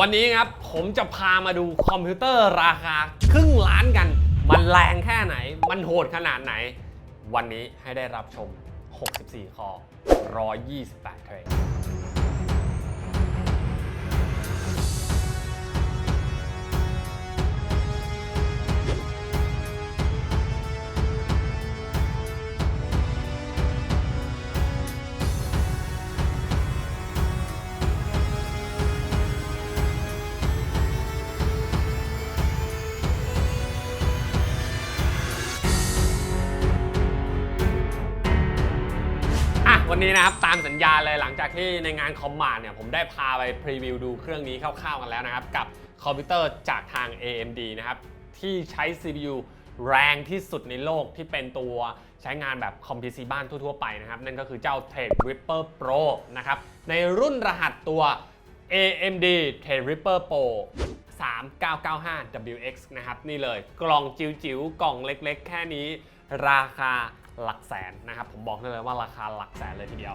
วันนี้ครับผมจะพามาดูคอมพิวเตอร์ราคาครึ่งล้านกัน มันแรงแค่ไหน มันโหดขนาดไหน วันนี้ให้ได้รับชม 64 คอ 128 เทรด นี้นะครับตามสัญญาเลยหลังจากที่ในงานคอมมานด์เนี่ยผมได้พาไปพรีวิวดูเครื่องนี้คร่าวๆกันแล้วนะครับ กับคอมพิวเตอร์จากทาง AMD นะครับ ที่ใช้ CPU แรงที่สุดในโลกที่เป็นตัวใช้งานแบบคอมพิวซีบ้านทั่วๆไปนะครับ นั่นก็คือเจ้า Threadripper Pro นะครับ ในรุ่นรหัสตัว AMD Threadripper Pro 3995WX นะครับ นี่เลยกล่องจิ๋วๆ กล่องเล็กๆ แค่นี้ราคา หลักแสนนะครับผมบอกได้เลยว่าราคาหลักแสนเลยทีเดียว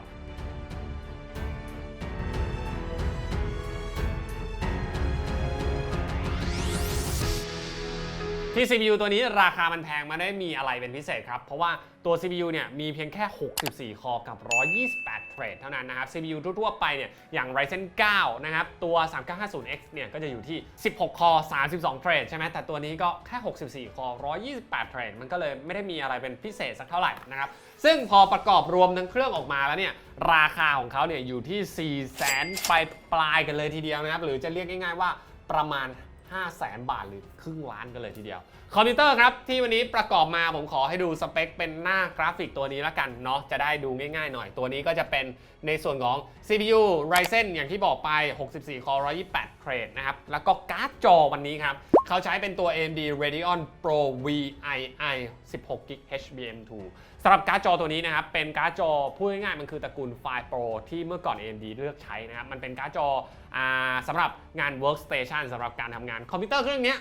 ที่ CPU ตัวนี้ราคามันแพงมาได้มีอะไรเป็นพิเศษครับ เพราะว่าตัว CPU เนี่ยมีเพียงแค่ 64 คอกับ 128 เทรดเท่านั้นนะครับ CPU ทั่วๆไปเนี่ยอย่าง Ryzen 9 นะครับ ตัว 3950X เนี่ยก็จะอยู่ที่ 16 คอ 32 เทรดใช่ไหมแต่ตัวนี้ก็แค่ 64 คอ 128 เทรดมันก็เลยไม่ได้มีอะไรเป็นพิเศษสักเท่าไหร่นะครับ ซึ่งพอประกอบรวมทั้งเครื่องออกมาแล้วเนี่ยราคาของเขาเนี่ยอยู่ที่ 4 0 0 0 0 0ปปลายๆกันเลยทีเดียวนะครับ หรือจะเรียกง่ายๆว่าประมาณ 5 0 0แสนบาทหรือครึ่งล้านกันเลยทีเดียว คอมพิวเตอร์ครับ ที่วันนี้ประกอบมาผมขอให้ดูสเปคเป็นหน้ากราฟิกตัวนี้ละกันเนาะจะได้ดูง่ายๆหน่อยตัวนี้ก็จะเป็นในส่วนของ CPU Ryzen อย่างที่บอกไป 64 คอ 128 เทรดนะครับ แล้วก็การ์ดจอวันนี้ครับ เขาใช้เป็นตัว AMD Radeon Pro VII 16 g b HBM2 สำหรับการ์ดจอตัวนี้นะครับ เป็นการ์ดจอพูดง่ายๆมันคือตระกูลไฟล์ Pro ที่เมื่อก่อน AMD เลือกใช้นะครับ มันเป็นการ์ดจออสำหรับงาน workstation สำหรับการทำงานคอมพิวเตอร์เครื่องนี้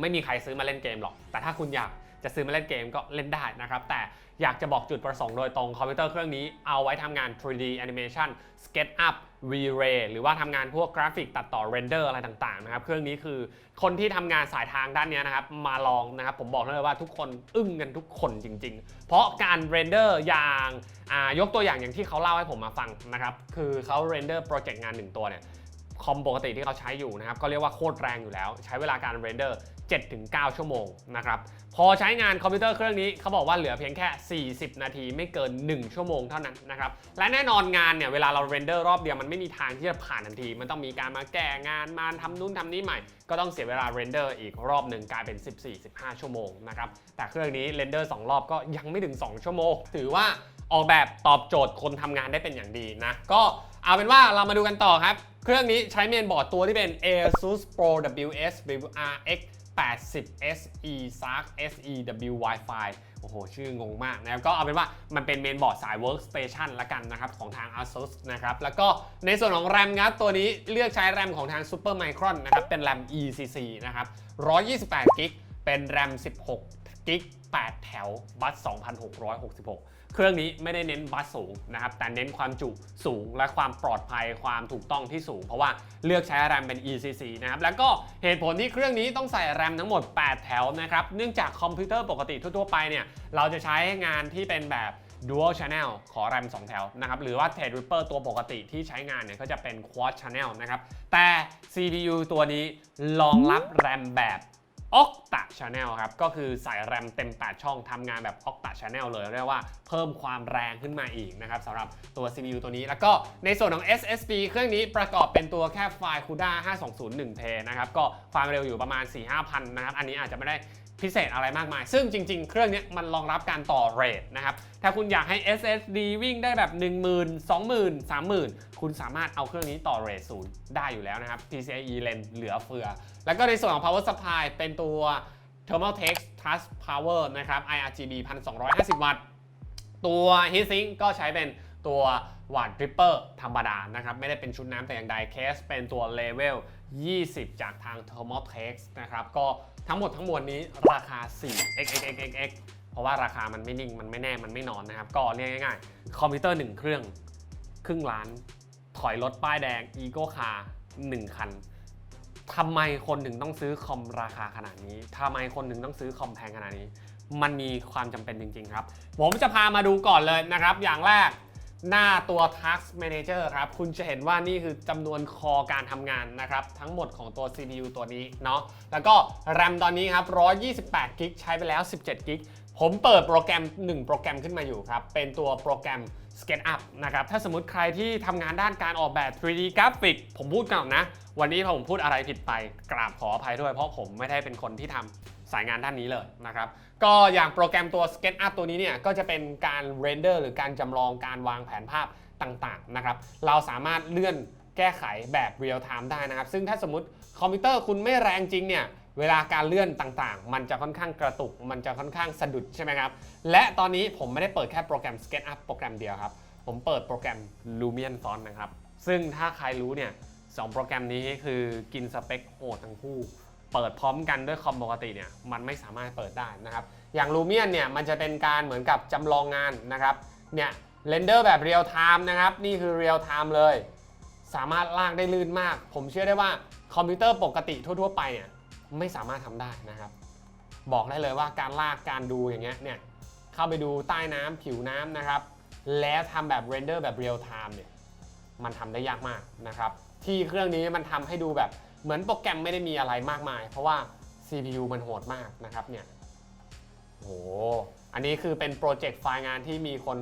ไม่มีใครซื้อมาเล่นเกมหรอก แต่ถ้าคุณอยากจะซื้อมาเล่นเกมก็เล่นได้นะครับ แต่ อยากจะบอกจุดประสงค์โดยตรงคอมพิวเตอร์เครื่องนี้เอาไว้ทำงาน 3D animation SketchUp V-Ray หรือว่าทำงานพวกกราฟิกตัดต่อเรนเดอร์อะไรต่างๆนะครับ เครื่องนี้คือคนที่ทำงานสายทางด้านนี้นะครับ มาลองนะครับ ผมบอกเลยว่าทุกคนอึ้งกันทุกคนจริง ๆ เพราะการเรนเดอร์อย่างอายกตัวอย่างอย่างที่เขาเล่าให้ผมมาฟังนะครับ คือเขาเรนเดอร์โปรเจกต์งานหนึ่งตัวเนี่ยคอมปกติที่เขาใช้อยู่นะครับ ก็เรียกว่าโคตรแรงอยู่แล้ว ใช้เวลาการเรนเดอร์ 7-9 ชั่วโมงนะครับพอใช้งานคอมพิวเตอร์เครื่องนี้เขาบอกว่าเหลือเพียงแค่ 40 นาทีไม่เกิน 1 ชั่วโมงเท่านั้นนะครับและแน่นอนงานเนี่ยเวลาเราเรนเดอร์รอบเดียวมันไม่มีทางที่จะผ่านทันที มันต้องมีการมาแก้งานมาทำนู่นทำนี่ใหม่ ก็ต้องเสียเวลาเรนเดอร์อีกรอบหนึ่งกลายเป็น 14-15 ชั่วโมงนะครับแต่เครื่องนี้เรนเดอร์2รอบก็ยังไม่ถึง 2 ชั่วโมง ถือว่าออกแบบตอบโจทย์คนทำงานได้เป็นอย่างดีนะก็เอาเป็นว่าเรามาดูกันต่อครับ เครื่องนี้ใช้เมนบอร์ดตัวที่เป็น ASUS Pro WS WRX 80 SE SARC SEW Wi-Fi โอ้โห ชื่องงมากนะครับ ก็เอาเป็นว่ามันเป็นเมนบอร์ดสาย Workstation ละกันนะครับ ของทาง ASUS นะครับ แล้วก็ในส่วนของแรมครับตัวนี้เลือกใช้แรมของทาง Supermicron นะครับ เป็นแรม ECC นะครับ128กิกเป็นแรม 16กิก8แถวบัส 2,666 เครื่องนี้ไม่ได้เน้นบัสสูงนะครับ แต่เน้นความจุสูงและความปลอดภัยความถูกต้องที่สูง เพราะว่าเลือกใช้แรมเป็น ECC นะครับ แล้วก็เหตุผลที่เครื่องนี้ต้องใส่แรมทั้งหมด 8 แถวนะครับ เนื่องจากคอมพิวเตอร์ปกติทั่วๆไปเนี่ย เราจะใช้งานที่เป็นแบบ Dual Channel ขอแรม 2 แถวนะครับ หรือว่า Threadripper ตัวปกติที่ใช้งานเนี่ย ก็จะเป็น Quad Channel นะครับ แต่ CPU ตัวนี้รองรับแรมแบบ Octa Channel ครับ ก็คือใส่แรมเต็ม 8 ช่องทำงานแบบ Octa Channel เลยเรียกว่าเพิ่มความแรงขึ้นมาอีกนะครับสำหรับตัว CPU ตัวนี้ แล้วก็ในส่วนของ SSD เครื่องนี้ประกอบเป็นตัวแค่ไฟล์ CUDA 520 1เทนะครับ ก็ความเร็วอยู่ประมาณ 4-5,000 นะครับ อันนี้อาจจะไม่ได้ พิเศษอะไรมากมาย ซึ่งจริง ๆ เครื่องนี้มันรองรับการต่อเรทนะครับ ถ้าคุณอยากให้ SSD วิ่งได้แบบ 10,000 20,000 30,000 คุณสามารถเอาเครื่องนี้ต่อเรทศูนย์ได้อยู่แล้วนะครับ PCIe len เหลือเฟือ แล้วก็ในส่วนของ power supply เป็นตัว Thermaltake Trust Power นะครับ IRGB 1250 วัตต์ ตัว heatsink ก็ใช้เป็นตัววัตต์ Ripper ธรรมดานะครับ ไม่ได้เป็นชุดน้ำแต่อย่างใดเคสเป็นตัว level 20 จากทาง Thermaltake นะครับ ก็ทั้งหมดทั้งมวลนี้ราคา 4 x x x x x เพราะว่าราคามันไม่นิ่ง มันไม่แน่ มันไม่นอนนะครับ ก็เรียกง่ายๆ คอมพิวเตอร์ 1 เครื่อง ครึ่งล้าน ถอยรถป้ายแดง Ego Car 1 คันทำไมคนถึงต้องซื้อคอมราคาขนาดนี้ทำไมคนถึงต้องซื้อคอมแพงขนาดนี้ มันมีความจำเป็นจริง ๆ ครับ ผมจะพามาดูก่อนเลยนะครับ อย่างแรก หน้าตัว Task Manager ครับ คุณจะเห็นว่านี่คือจำนวนคอการทำงานนะครับ ทั้งหมดของตัว CPU ตัวนี้เนาะแล้วก็ RAM ตอนนี้ครับ 128กิกใช้ไปแล้ว 17กิกผมเปิดโปรแกรม 1 โปรแกรมขึ้นมาอยู่ครับ เป็นตัวโปรแกรม SketchUp นะครับ ถ้าสมมติใครที่ทำงานด้านการออกแบบ 3D กราฟิก ผมพูดก่อนนะ วันนี้ผมพูดอะไรผิดไป กราบขออภัยด้วยเพราะผมไม่ได้เป็นคนที่ทำ สายงานด้านนี้เลยนะครับ ก็อย่างโปรแกรมตัว SketchUp ตัวนี้เนี่ยก็จะเป็นการเรนเดอร์หรือการจำลองการวางแผนภาพต่างๆนะครับ เราสามารถเลื่อนแก้ไขแบบเรียลไทม์ได้นะครับ ซึ่งถ้าสมมติคอมพิวเตอร์คุณไม่แรงจริงเนี่ยเวลาการเลื่อนต่างๆ มันจะค่อนข้างกระตุก มันจะค่อนข้างสะดุดใช่ไหมครับ และตอนนี้ผมไม่ได้เปิดแค่โปรแกรม SketchUp โปรแกรมเดียวครับ ผมเปิดโปรแกรม Lumion Font นะครับ ซึ่งถ้าใครรู้เนี่ยสองโปรแกรมนี้คือกินสเปคโหดทั้งคู่ เปิดพร้อมกันด้วยคอมปกติเนี่ยมันไม่สามารถเปิดได้นะครับ อย่าง Lumion เนี่ยมันจะเป็นการเหมือนกับจำลองงานนะครับเนี่ยเรนเดอร์แบบเรียลไทม์นะครับนี่คือเรียลไทม์เลย สามารถลากได้ลื่นมาก ผมเชื่อได้ว่าคอมพิวเตอร์ปกติทั่ว ๆ ไปเนี่ยไม่สามารถทำได้นะครับ บอกได้เลยว่าการลากการดูอย่างเงี้ยเนี่ยเข้าไปดูใต้น้ำผิวน้ำนะครับ แล้วทำแบบเรนเดอร์แบบเรียลไทม์เนี่ยมันทำได้ยากมากนะครับ ที่เครื่องนี้มันทำให้ดูแบบ เหมือนโปรแกรมไม่ได้มีอะไรมากมาย เพราะว่า CPU มันโหดมากนะครับเนี่ยโหอันนี้คือเป็นโปรเจกต์ไฟล์งานที่มีคน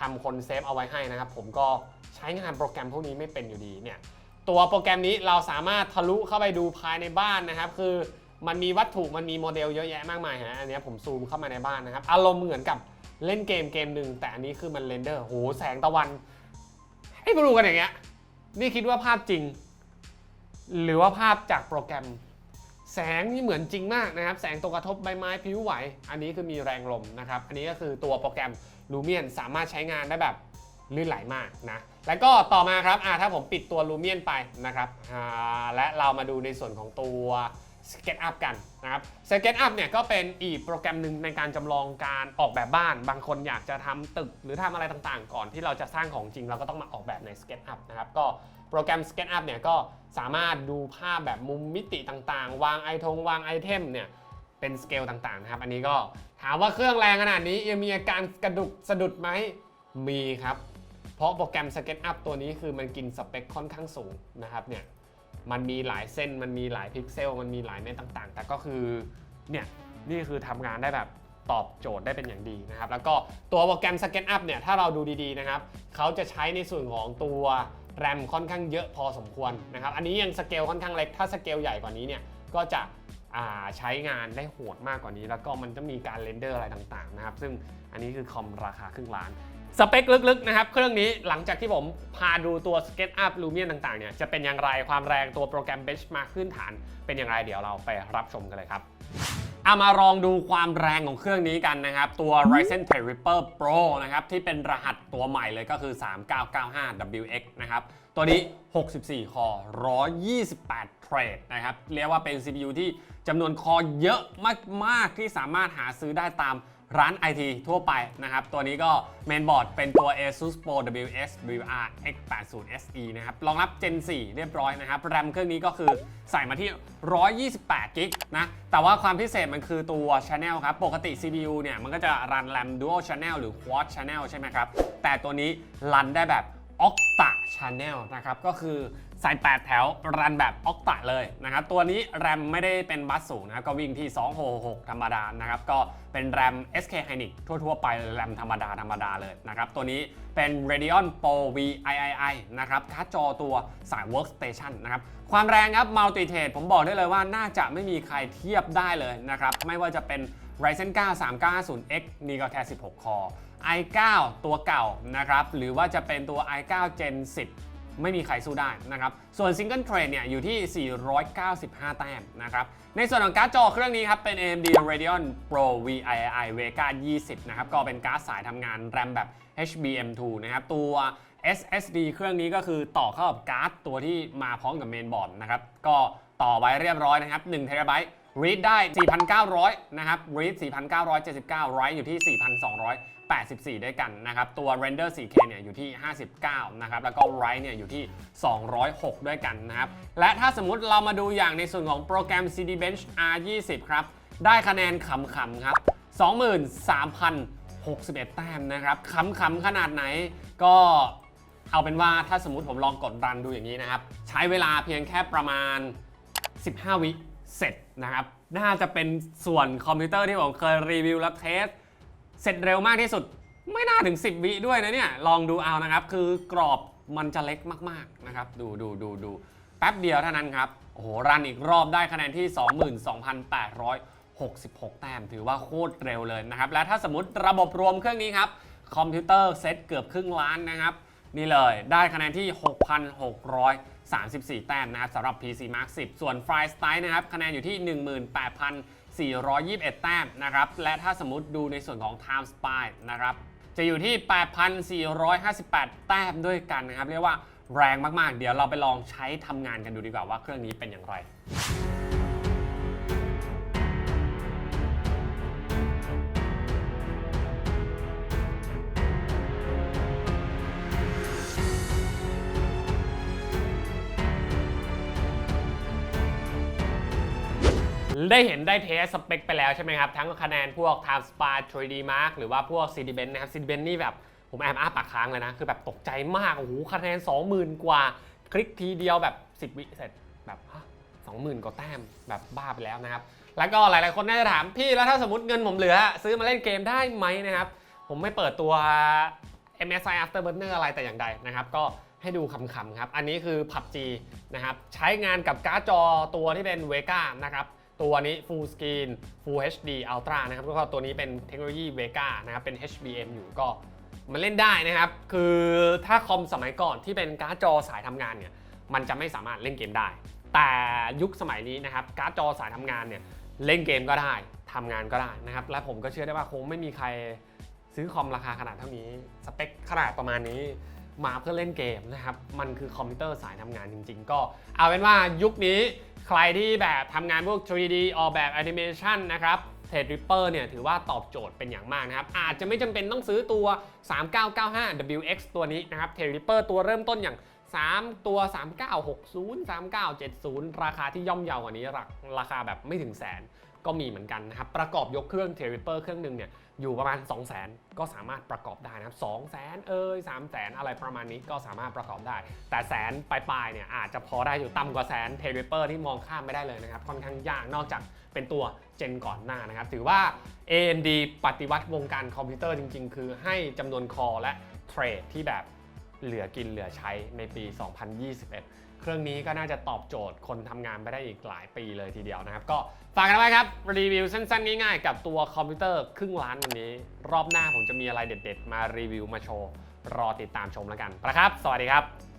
ทำคนเซฟเอาไว้ให้นะครับ ผมก็ใช้งานโปรแกรมพวกนี้ไม่เป็นอยู่ดีเนี่ยตัวโปรแกรมนี้เราสามารถทะลุเข้าไปดูภายในบ้านนะครับ คือมันมีวัตถุมันมีโมเดลเยอะแยะมากมายฮะอันนี้ผมซูมเข้ามาในบ้านนะครับ อารมณ์เหมือนกับเล่นเกมเกมหนึ่งแต่อันนี้คือมันเรนเดอร์โหแสงตะวันให้มาดูกันอย่างเงี้ยนี่คิดว่าภาพจริง หรือว่าภาพจากโปรแกรม แสงนี่เหมือนจริงมากนะครับ แสงตกกระทบใบไม้พิ้วไหว อันนี้คือมีแรงลมนะครับ อันนี้ก็คือตัวโปรแกรม Lumion สามารถใช้งานได้แบบลื่นไหลมากนะ แล้วก็ต่อมาครับอ่าถ้าผมปิดตัว Lumion ไปนะครับอ่าและเรามาดูในส่วนของตัว SketchUp กันนะครับ SketchUp เนี่ยก็เป็นอีกโปรแกรมหนึ่งในการจำลองการออกแบบบ้าน บางคนอยากจะทำตึกหรือทำอะไรต่างๆ ก่อนที่เราจะสร้างของจริงเราก็ต้องมาออกแบบใน SketchUp นะครับ ก็ โปรแกรม SketchUp เนี่ยก็สามารถดูภาพแบบมุมมิติต่างๆ วางไอทงวางไอเทมเนี่ยเป็นสเกลต่างๆนะครับอันนี้ก็ถามว่าเครื่องแรงขนาดนี้ยังมีอาการกระดุกสะดุดไหมมีครับ เพราะโปรแกรม SketchUp ตัวนี้คือมันกินสเปคค่อนข้างสูงนะครับเนี่ยมันมีหลายเส้นมันมีหลายพิกเซล มันมีหลายเม็ดต่างๆ แต่ก็คือเนี่ยนี่คือทำงานได้แบบตอบโจทย์ได้เป็นอย่างดีนะครับ แล้วก็ตัวโปรแกรม SketchUp เนี่ยถ้าเราดูดีๆนะครับเขาจะใช้ในส่วนของตัว แรมค่อนข้างเยอะพอสมควรนะครับ อันนี้ยังสเกลค่อนข้างเล็ก ถ้าสเกลใหญ่กว่านี้เนี่ยก็จะใช้งานได้โหดมากกว่านี้ แล้วก็มันจะมีการเรนเดอร์อะไรต่างๆนะครับ ซึ่งอันนี้คือคอมราคาครึ่งล้าน สเปคลึกๆนะครับ เครื่องนี้หลังจากที่ผมพาดูตัว SketchUp Lumion ต่างๆเนี่ยจะเป็นอย่างไรความแรงตัวโปรแกรม Benchmark พื้นฐาน เป็นอย่างไรเดี๋ยวเราไปรับชมกันเลยครับ เอามาลองดูความแรงของเครื่องนี้กันนะครับ ตัว Ryzen 10 Reaper Pro นะครับ ที่เป็นรหัสตัวใหม่เลยก็คือ 3995WX นะครับ ตัวนี้ 64 คอ 128 เทรดนะครับ เรียกว่าเป็น CPU ที่จำนวนคอเยอะมาก ๆ ที่สามารถหาซื้อได้ตาม ร้าน IT ทั่วไปนะครับ ตัวนี้ก็เมนบอร์ดเป็นตัว ASUS Pro WS WR X80 SE นะครับ รองรับ Gen 4 เรียบร้อยนะครับ แรมเครื่องนี้ก็คือใส่มาที่ 128 กิกนะ แต่ว่าความพิเศษมันคือตัว Channel ครับ ปกติ CPU เนี่ย มันก็จะรันแรม Dual Channel หรือ Quad Channel ใช่ไหมครับ แต่ตัวนี้รันได้แบบ Octa Channel นะครับ ก็คือ ใส่ 8 แถวรันแบบ Octa เลยนะครับตัวนี้แรมไม่ได้เป็นบัสสูงนะครับก็วิ่งที่ 266 ธรรมดานะครับก็เป็นแรม SK Hynix ทั่วๆ ไปแรมธรรมดาธรรมดาเลยนะครับตัวนี้เป็น Radeon Pro VIII นะครับการ์ดจอตัวสาย Workstation นะครับความแรงครับ Multi Thread ผมบอกได้เลยว่าน่าจะไม่มีใครเทียบได้เลยนะครับไม่ว่าจะเป็น Ryzen 9 3950X นี่ก็แค่ 16 คอ i9 ตัวเก่านะครับหรือว่าจะเป็นตัว i9 Gen 10 ไม่มีใครสู้ได้นะครับ ส่วน Single Thread เนี่ยอยู่ที่ 495 แต้มนะครับ ในส่วนของการ์ดจอเครื่องนี้ครับ เป็น AMD Radeon Pro VII Vega 20 นะครับ ก็เป็นการ์ดสายทำงานแรมแบบ HBM2 นะครับ ตัว SSD เครื่องนี้ก็คือต่อเข้ากับการ์ดตัวที่มาพร้อมกับเมนบอร์ดนะครับ ก็ต่อไว้เรียบร้อยนะครับ1 t b read ได้ 4,900 นะครับ read 4,979 write อยู่ที่ 4,284 ด้วยกันนะครับ ตัว render 4K เนี่ยอยู่ที่ 59 นะครับ แล้วก็ write เนี่ยอยู่ที่ 206 ด้วยกันนะครับ และถ้าสมมุติเรามาดูอย่างในส่วนของโปรแกรม CD Bench R20 ครับ ได้คะแนนขำๆครับ 23,061 แต้มนะครับขำๆขนาดไหนก็เอาเป็นว่าถ้าสมมติผมลองกดรันดูอย่างนี้นะครับ ใช้เวลาเพียงแค่ประมาณ 15 วิ เสร็จนะครับ น่าจะเป็นส่วนคอมพิวเตอร์ที่ผมเคยรีวิวและเทส เสร็จเร็วมากที่สุด ไม่น่าถึง 10 วิด้วยนะเนี่ย ลองดูเอานะครับ คือกรอบมันจะเล็กมากๆนะครับ ดูดูดูดูแป๊บเดียวเท่านั้นครับ โอ้โห รันอีกรอบได้คะแนนที่ 22,866 แต้ม ถือว่าโคตรเร็วเลยนะครับ และถ้าสมมติระบบรวมเครื่องนี้ครับ คอมพิวเตอร์เซตเกือบครึ่งล้านนะครับ นี่เลยได้คะแนนที่ 34 แต้มนะครับสำหรับ PC Mark 10 ส่วน f r y s t y l e นะครับคะแนนอยู่ที่ 18,421 แต้มนะครับและถ้าสมมติดูในส่วนของ Time Spy นะครับจะอยู่ที่ 8,458 แต้มด้วยกันนะครับ เรียกว่าแรงมาก ๆ เดี๋ยวเราไปลองใช้ทำงานกันดูดีกว่าว่าเครื่องนี้เป็นอย่างไร ได้เห็นได้เทสสเปคไปแล้วใช่ไหมครับ ทั้งคะแนนพวก Time Spy 3D Mark หรือว่าพวก CD Bench นะครับ CD Bench นี่แบบ ผมแอบอ้าปากค้างเลยนะ คือแบบตกใจมากโอ้โหคะแนน 20,000 กว่า คลิกทีเดียวแบบ 10 วิเสร็จแบบฮะ20,000กว่าแต้มแบบบ้าไปแล้วนะครับ แล้วก็หลายๆคนน่าจะถามพี่แล้วถ้าสมมติเงินผมเหลือ ซื้อมาเล่นเกมได้ไหมนะครับ ผมไม่เปิดตัว MSI Afterburner อะไรแต่อย่างใดนะครับ ก็ให้ดูคำๆครับ อันนี้คือ PUBG นะครับ ใช้งานกับการ์ดจอตัวที่เป็น Vega นะครับ ตัวนี้ Full Screen Full HD Ultra นะครับแล้วก็ตัวนี้เป็นเทคโนโลยี Vega นะครับ เป็น HBM อยู่ก็มันเล่นได้นะครับ คือถ้าคอมสมัยก่อนที่เป็นการ์ดจอสายทำงานเนี่ย มันจะไม่สามารถเล่นเกมได้ แต่ยุคสมัยนี้นะครับ การ์ดจอสายทำงานเนี่ย เล่นเกมก็ได้ทำงานก็ได้นะครับ และผมก็เชื่อได้ว่าคงไม่มีใครซื้อคอมราคาขนาดเท่านี้ สเปคขนาดประมาณนี้มาเพื่อเล่นเกมนะครับ มันคือคอมพิวเตอร์สายทำงานจริง ๆ ก็เอาเป็นว่ายุคนี้ ใครที่แบบทำงานพวก 3D ออกแบบแอนิเมชันนะครับเทรดริปเปอร์เนี่ยถือว่าตอบโจทย์เป็นอย่างมากนะครับ อาจจะไม่จำเป็นต้องซื้อตัว 3995 WX ตัวนี้นะครับเทรดริปเปอร์ตัวเริ่มต้นอย่าง 3 ตัว 3960 3970 ราคาที่ย่อมเยาวกว่านี้ราราคาแบบไม่ถึงแสน ก็มีเหมือนกันนะครับ ประกอบยกเครื่องเทริปเปอร์เครื่องหนึ่งเนี่ยอยู่ประมาณ 2 0 0 0 0 0 ก็สามารถประกอบได้นะครับ2 0 0 0 0 0เอ้ย3 0 0 0 0อะไรประมาณนี้ก็สามารถประกอบได้ แต่แสนปลายๆเนี่ยอาจจะพอได้อยู่ต่ำกว่าแสนเทริปเปอร์ที่มองข้ามไม่ได้เลยนะครับค่อนข้างยากนอกจากเป็นตัวเจนก่อนหน้านะครับ ถือว่า AMD ปฏิวัติวงการคอมพิวเตอร์จริง ๆ คือให้จำนวนคอและเทรดที่แบบเหลือกินเหลือใช้ในปี 2021 เครื่องนี้ก็น่าจะตอบโจทย์คนทำงานไปได้อีกหลายปีเลยทีเดียวนะครับ ก็ ฝากกันไว้ครับ รีวิวสั้นๆ ง่ายๆ กับตัวคอมพิวเตอร์ครึ่งล้านวันนี้ รอบหน้าผมจะมีอะไรเด็ดๆ มารีวิวมาโชว์ รอติดตามชมแล้วกันนะครับ สวัสดีครับ